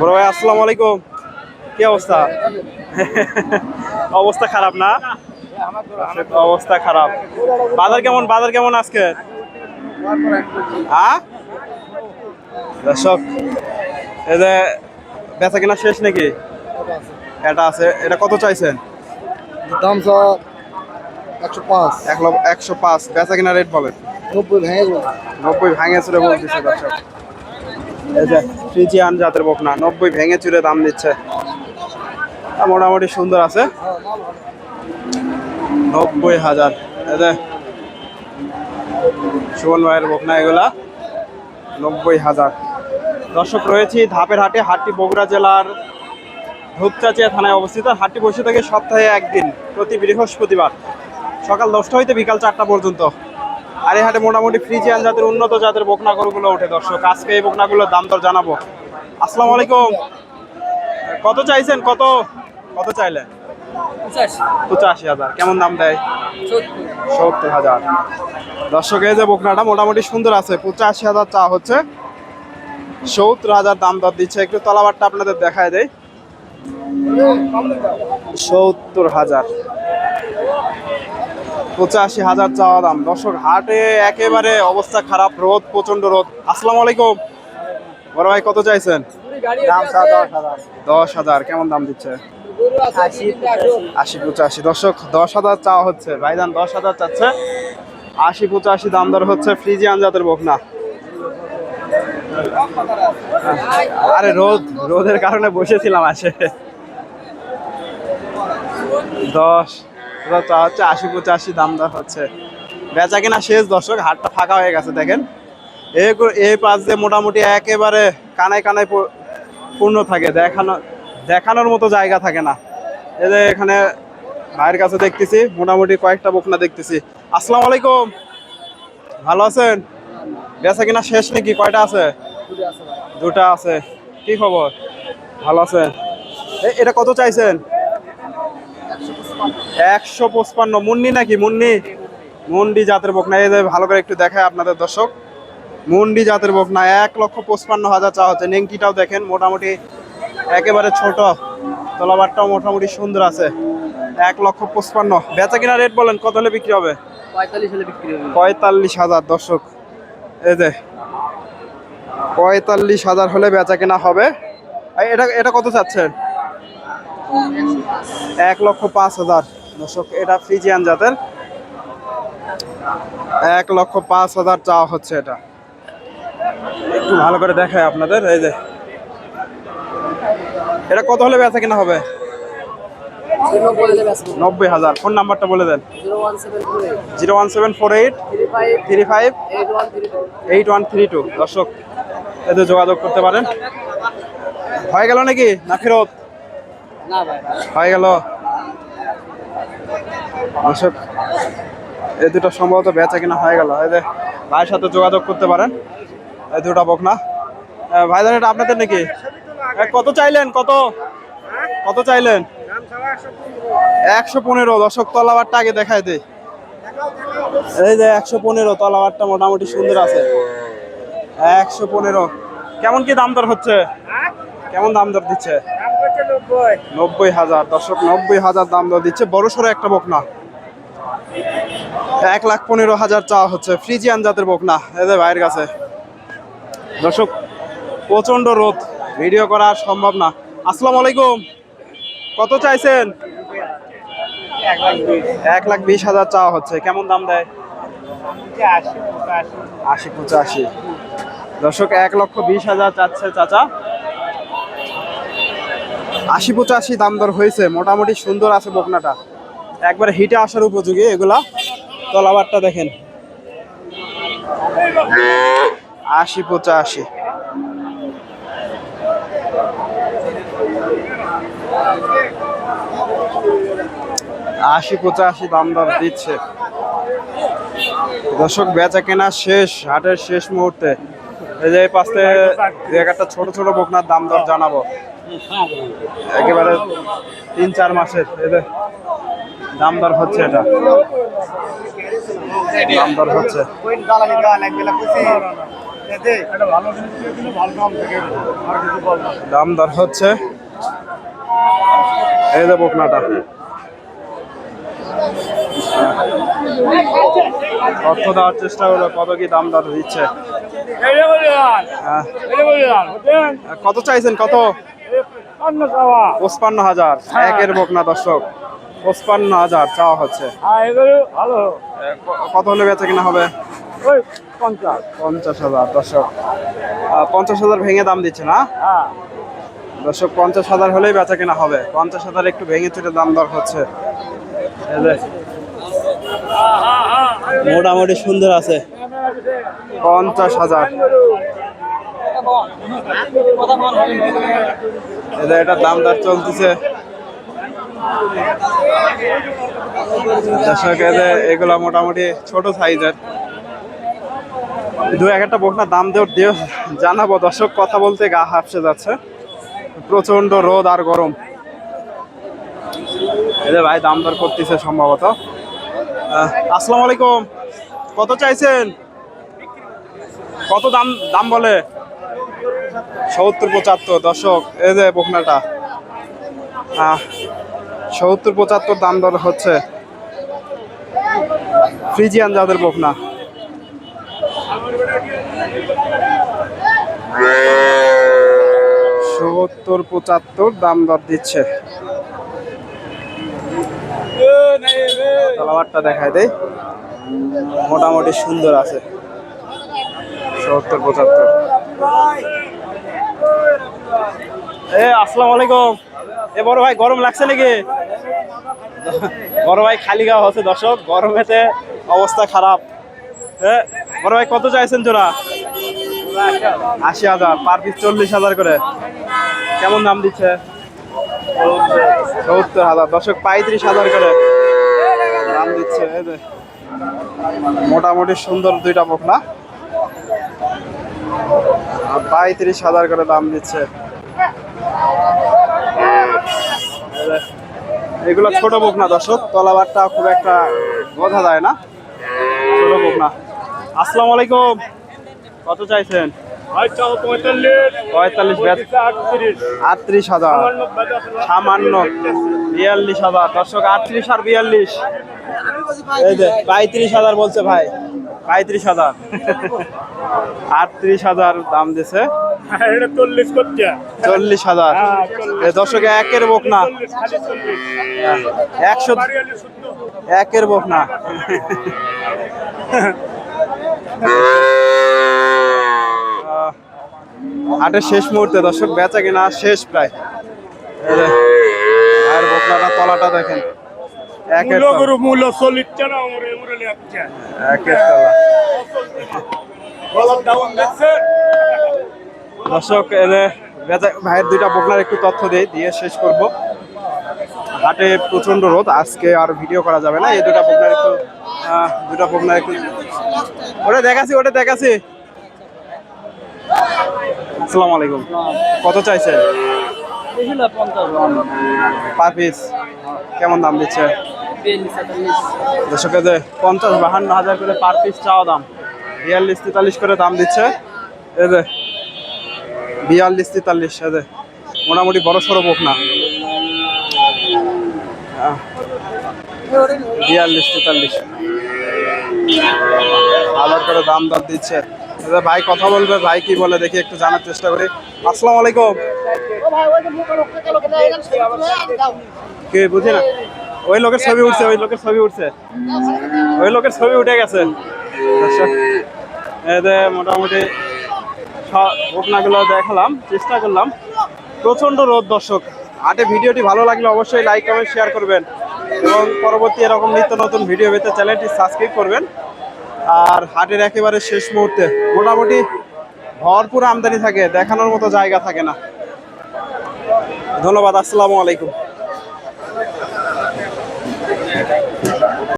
বড় ভাই আসসালামু আলাইকুম। কি অবস্থা? অবস্থা খারাপ না? অবস্থা খারাপ। বাজার কেমন বাজার কেমন আজকে? হ্যাঁ? দর্শক এই যে বেচা কিনা শেষ নাকি? এটা আছে এটা কত চাইছেন? দাম স্যার একশো পাঁচ। এক লক্ষ একশো পাঁচ। বেচা কিনা রেট বলেন। নব্বই ভেঙে নব্বই ভেঙে চুরে বলতেছে দর্শক। ফ্রিজিয়ান জাতের বকনা, নব্বই ভেঙে চুরে দাম দিচ্ছে। মোটামুটি সুন্দর আছে। নব্বই হাজার। সুমন ভাইয়ের বকনা এগুলা, নব্বই হাজার। দর্শক, রয়েছি ধাপের হাটে, হাটটি বগুড়া জেলার ধূপচাচিয়া থানায় অবস্থিত। হাটটি বসে থাকে সপ্তাহে একদিন, প্রতি বৃহস্পতিবার। সকাল দশটা হইতে বিকাল চারটা পর্যন্ত। আর এই হাটে মোটামুটি ফ্রিজিয়ান জাতের উন্নত জাতের বকনা গরুগুলো ওঠে দর্শক। আজকে এই বকনাগুলোর দাম দর জানাব। আসসালামু আলাইকুম। কত চাইছেন? কত? কত চাইলেন? পঁচাশি। হাজার। কেমন দাম দেয়? সত্তর হাজার। দর্শক এই যে বকনাটা মোটামুটি সুন্দর আছে। পঁচাশি হাজার চা হচ্ছে। সত্তর হাজার দাম দর দিচ্ছে। একটু তলাবারটা আপনাদের দেখায় দেয় সত্তর হাজার। পঁচাশি হাজার চাওয়া দাম। দর্শক হাটে একেবারে অবস্থা খারাপ রোদ প্রচণ্ড রোদ। আসসালামু আলাইকুম। বড় ভাই কত চাইছেন? দশ হাজার। কেমন দাম দিচ্ছে? আশি পঁচাশি। দর্শক দশ হাজার চাওয়া হচ্ছে। ভাইজান দশ হাজার চাচ্ছে। আশি পঁচাশি দাম দর হচ্ছে ফ্রিজিয়ান জাতের বকনা। আরে রোদ রোদের কারণে বসেছিলাম আসে। দশ হাজার চাওয়া হচ্ছে আশি পঁচাশি দাম দর হচ্ছে। বেচা কিনা শেষ দর্শক, হাটটা ফাঁকা হয়ে গেছে, দেখেন। এই পাশ দিয়ে মোটামুটি একেবারে কানায় কানায় পূর্ণ থাকে, দেখানো দেখানোর মতো জায়গা থাকে না। এই যে এখানে ভাইয়ের কাছে দেখতেছি, মোটামুটি কয়েকটা বকনা দেখতেছি। আসসালামু আলাইকুম। ভালো আছেন? বেচা কিনা শেষ নাকি? কয়টা আছে? দুটা আছে। কি খবর? ভালো আছেন? এটা কত চাইছেন? একশো পঁচপান্ন। মুন্নি নাকি? মুন্নি? মুন্ডি জাতের বকনা। এই ভালো করে একটু দেখায় আপনাদের দর্শক। মুন্ডি জাতের বকনা। এক লক্ষ পঁচপান্ন হাজার চা হচ্ছে। নেংটিটাও দেখেন মোটামুটি একেবারে ছোট। তলাবারটাও মোটামুটি সুন্দর আছে। এক লক্ষ পঁচপান্ন। বেচা কিনা রেট বলেন কত হলে বিক্রি হবে? পঁয়তাল্লিশ হাজার দর্শক। এই যে পঁয়তাল্লিশ হাজার হলে বেচা কেনা হবে। এটা এটা কত চাচ্ছেন? এক লক্ষ পাঁচ হাজার। দর্শক, এটা ফ্রিজিয়ান জাতের। এক লক্ষ পাঁচ হাজার চাওয়া হচ্ছে এটা। একটু ভালো করে দেখায় আপনাদের, এই যে। এটা কত হলে বেচা কিনা হবে? নব্বই হাজার। ফোন নাম্বারটা বলে দেন। Zero one seven four eight, three five, eight one three two. দর্শক, এতে যোগাযোগ করতে পারেন। হয়ে গেল নাকি? না ফেরত? হয়ে গেল। দর্শক, এই দুটো সম্ভবত বেচা কিনা হয়ে গেল। এই যে ভাইয়ের সাথে যোগাযোগ করতে পারেন। এই দুটো বকনা। ভাইজান এটা আপনাদের নাকি? কত চাইলেন? কত? কত চাইলেন? একশো পনেরো। দর্শক, তলাবারটা আগে দেখায় দেই। এই যে একশো পনেরো, তলাবারটা মোটামুটি সুন্দর আছে। একশো পনেরো। কেমন কি দাম দর হচ্ছে? কেমন দাম দর দিচ্ছে? নব্বই। হাজার। দর্শক নব্বই হাজার দাম দর দিচ্ছে। বড় সড়ো একটা বকনা। এক লাখ পনেরো হাজার চাওয়া হচ্ছে ফ্রিজিয়ান জাতের বকনা। এদের ভাইয়ের কাছে। দর্শক প্রচণ্ড রোদ। ভিডিও করা সম্ভব না। আসসালামু আলাইকুম। কত চাইছেন? এক লাখ বিশ হাজার চাওয়া হচ্ছে। কেমন দাম দেয়? আশি পঁচাশি। দর্শক এক লক্ষ বিশ হাজার চাচ্ছে চাচা। আশি পঁচাশি দাম দর হয়েছে, মোটামুটি সুন্দর আছে বকনাটা। একবার হিটে আসার উপযোগী এগুলা। তলাবারটা দেখেন। আশি পঁচাশি। আশি পঁচাশি দাম দর দিচ্ছে। দর্শক, বেচা কেনা শেষ, হাটের শেষ মুহূর্তে। এই যে পাশে একটা ছোট ছোট বকনার দাম দর জানাব। একেবারে তিন, চার মাসের। এদের দাম দর হচ্ছে এটা। দাম দর হচ্ছে। দাম হচ্ছে। এই যে বকনাটা। অর্থ দেওয়ার চেষ্টা করল, কত কি দাম দর দিচ্ছে? হ্যাঁ। কত চাইছেন? কত? পঁচপান্ন হাজার একের বকনা দর্শক পঁচপান্ন হাজার চাওয়া হচ্ছে। এ, কত হলে বেচা কিনা হবে? পঞ্চাশ। হাজার দর্শক। পঞ্চাশ হাজার ভেঙে দাম দিচ্ছে না? দর্শক পঞ্চাশ হাজার হলেই বেচা কেনা হবে। পঞ্চাশ হাজার একটু ভেঙে চুটে দাম দর হচ্ছে। মোটামুটি সুন্দর আছে। পঞ্চাশ হাজার। এই যে এটার দাম দর চলতেছে। দর্শক এগুলা মোটামুটি ছোট সাইজের। দু এক একটা বকনা দাম দিয়ে জানাব। দর্শক, কথা বলতে গা হাফসে যাচ্ছে। প্রচণ্ড রোদ আর গরম। এদের ভাই, দাম দর করতেছে সম্ভবত। আসসালামু আলাইকুম। কত চাইছেন? কত দাম দাম বলে? সত্তর পঁচাত্তর, দর্শক, এই যে বকনাটা। সত্তর পঁচাত্তর দাম দর হচ্ছে ফ্রিজিয়ান যাদের বকনা। সত্তর পঁচাত্তর দাম দর দিচ্ছে। তলাবারটা দেখায় দেয় মোটামুটি সুন্দর আছে। সত্তর পঁচাত্তর। এ, আসসালামু আলাইকুম। এ, বড় ভাই, গরম লাগছে নাকি? বড় ভাই, খালি গাওয়া হচ্ছে দর্শক, গরমেতে অবস্থা খারাপ। এ, বড় ভাই, কত চাইছেন জোড়া? আশি হাজার, পার পিস চল্লিশ হাজার করে। কেমন দাম দিচ্ছে? সত্তর হাজার, দর্শক, পঁয়ত্রিশ হাজার করে। দাম দিচ্ছে, এই মোটামুটি সুন্দর দুইটা বকনা পঁয়ত্রিশ হাজার করে দাম দিচ্ছে। এগুলো ছোট বকনা দর্শক, তলাবারটা খুব একটা বোঝা যায় না। ছোট বকনা। আসসালামু আলাইকুম। কত চাইছেন? আটত্রিশ হাজার। সামান্য বিয়াল্লিশ হাজার। দর্শক, আটত্রিশ আর বিয়াল্লিশ। এই যে, পঁয়ত্রিশ হাজার বলছে ভাই। পঁয়ত্রিশ হাজার। আটত্রিশ হাজার দাম দিছে। চল্লিশ হাজার। এই দর্শক একের বোক না। একশো একের বোক না। আহ, হাটের শেষ মুহূর্তে দর্শক বেচা কিনা শেষ প্রায়। ভাইয়ের বকনাটা তলাটা দেখেন। গরু মূল্য দর্শক বেচা- ভাইয়ের দুইটা বকনার একটু তথ্য দেই দিয়ে শেষ করব। হাটে প্রচণ্ড রোদ আজকে আর ভিডিও করা যাবে না। এই দুটা বকনার একটু দুটা বকনার একটু ওটা দেখাছি ওটা দেখাছি আসসালামু আলাইকুম। কত চাইছেন? Per piece. কেমন দাম দিচ্ছে? দর্শকে যে পঞ্চাশ বাহান্ন হাজার করে পার পিস চাওয়া দাম বিয়াল্লিশ তেতাল্লিশ করে দাম দিচ্ছে। এই যে বিয়াল্লিশ তেতাল্লিশ এই যে মোটামুটি বড় সড়ো বোক না। বিয়াল্লিশ তেতাল্লিশ। হাজার করে দাম দর দিচ্ছে। এই ভাই কথা বলবে ভাই কি বলে দেখি একটু জানার চেষ্টা করি। আসসালামু আলাইকুম। কে বুঝি না? ওই লোকের ছবি উঠছে, ওই লোকের ছবি উঠছে। ওই লোকের ছবি উঠে গেছে। যে মোটামুটি ঘটনাগুলো দেখালাম, চেষ্টা করলাম। প্রচণ্ড রোদ দর্শক। হাটে ভিডিওটি ভালো লাগলে অবশ্যই লাইক কমেন্ট শেয়ার করবেন। এবং পরবর্তী এরকম নিত্য নতুন ভিডিও পেতে চ্যানেলটি সাবস্ক্রাইব করবেন। আর হাটের একেবারে শেষ মুহূর্তে, মোটামুটি ভরপুর আমদানি থাকে, দেখানোর মতো জায়গা থাকে না। ধন্যবাদ, আসসালামু আলাইকুম।